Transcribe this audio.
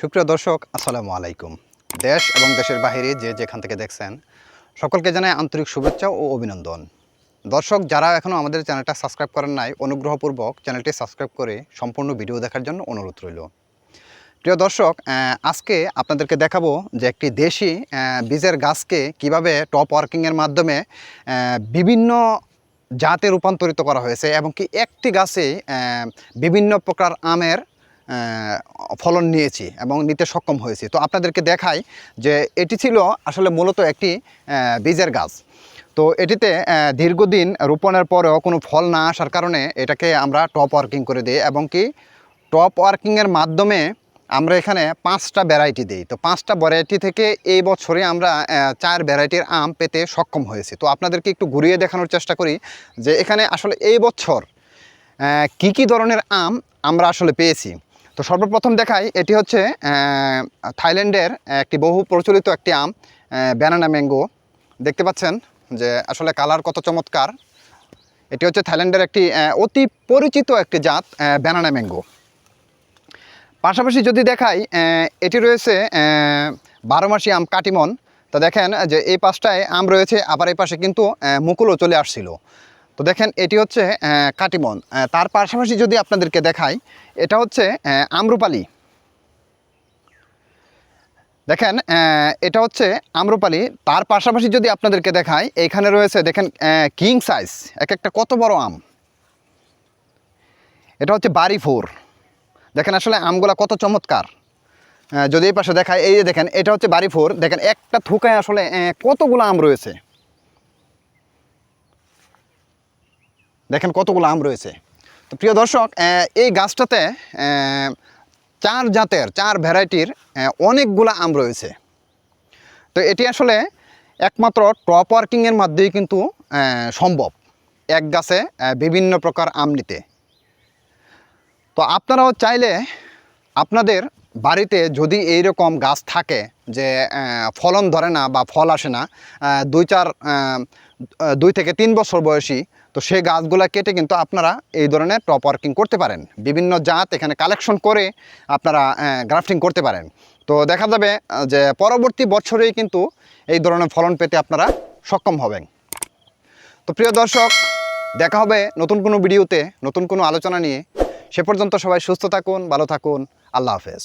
সুপ্রিয় দর্শক, আসসালামু আলাইকুম। দেশ এবং দেশের বাইরে যে যেখান থেকে দেখছেন, সকলকে জানাই আন্তরিক শুভেচ্ছা ও অভিনন্দন। দর্শক, যারা এখনও আমাদের চ্যানেলটা সাবস্ক্রাইব করেন নাই, অনুগ্রহপূর্বক চ্যানেলটি সাবস্ক্রাইব করে সম্পূর্ণ ভিডিও দেখার জন্য অনুরোধ রইল। প্রিয় দর্শক আজকে আপনাদেরকে দেখাবো যে একটি দেশি বীজের গাছকে কীভাবে টপ ওয়ার্কিংয়ের মাধ্যমে বিভিন্ন জাতে রূপান্তরিত করা হয়েছে এবং কি একটি গাছে বিভিন্ন প্রকার আমের ফলন নিয়েছি এবং নিতে সক্ষম হয়েছি। তো আপনাদেরকে দেখাই যে এটি ছিল আসলে মূলত একটি বীজের গাছ। তো এটিতে দীর্ঘদিন রোপণের পরেও কোনো ফল না আসার কারণে এটাকে আমরা টপ ওয়ার্কিং করে দিই এবং কি টপ ওয়ার্কিংয়ের মাধ্যমে আমরা এখানে পাঁচটা ভ্যারাইটি দিই। তো পাঁচটা ভ্যারাইটি থেকে এই বছরে আমরা চার ভ্যারাইটির আম পেতে সক্ষম হয়েছি। তো আপনাদেরকে একটু ঘুরিয়ে দেখানোর চেষ্টা করি যে এখানে আসলে এই বছর কি কি ধরনের আম আমরা আসলে পেয়েছি। তো সর্বপ্রথম দেখাই এটি হচ্ছে থাইল্যান্ডের একটি বহু প্রচলিত একটি আম ব্যানানা ম্যাঙ্গো। দেখতে পাচ্ছেন যে আসলে কালার কত চমৎকার। এটি হচ্ছে থাইল্যান্ডের একটি অতি পরিচিত একটি জাত ব্যানানা ম্যাঙ্গো। পাশাপাশি যদি দেখাই এটি রয়েছে আহ, বারো মাসি আম কাটিমন। তো দেখেন যে এই পাশটায় আম রয়েছে আবার এই পাশে কিন্তু মুকুলও চলে আসছিল। তো দেখেন, এটি হচ্ছে কাটিমন তার পাশাপাশি যদি আপনাদেরকে দেখাই, এটা হচ্ছে আমরুপালি। দেখেন এটা হচ্ছে আম্রপালি। তার পাশাপাশি যদি আপনাদেরকে দেখাই, এখানে রয়েছে, দেখেন কিং সাইজ। এক একটা কত বড় আম? এটা হচ্ছে বাড়ি ফোর দেখেন, আসলে আমগুলা কত চমৎকার। যদি এই পাশে দেখায় এই যে দেখেন, এটা হচ্ছে বাড়ি ফোর দেখেন, একটা থুকায় আসলে কতগুলো আম রয়েছে। দেখেন কতগুলো আম রয়েছে। তো প্রিয় দর্শক এই গাছটাতে চার জাতের, চার ভ্যারাইটির অনেকগুলো আম রয়েছে। তো এটি আসলে একমাত্র টপ ওয়ার্কিংয়ের মাধ্যমেই কিন্তু সম্ভব এক গাছে বিভিন্ন প্রকার আম নিতে। তো আপনারাও চাইলে আপনাদের বাড়িতে যদি এই রকম গাছ থাকে যে ফলন ধরে না বা ফল আসে না দুই চার দুই থেকে তিন বছর বয়সী, তো সেই গাছগুলো কেটে কিন্তু আপনারা এই ধরনের টপ ওয়ার্কিং করতে পারেন। বিভিন্ন জাত এখানে কালেকশন করে আপনারা গ্রাফটিং করতে পারেন। তো দেখা যাবে যে পরবর্তী বছরেই কিন্তু এই ধরনের ফলন পেতে আপনারা সক্ষম হবেন। তো প্রিয় দর্শক, দেখা হবে নতুন কোনো ভিডিওতে, নতুন কোনো আলোচনা নিয়ে। সে পর্যন্ত সবাই সুস্থ থাকুন, ভালো থাকুন। আল্লাহ হাফেজ।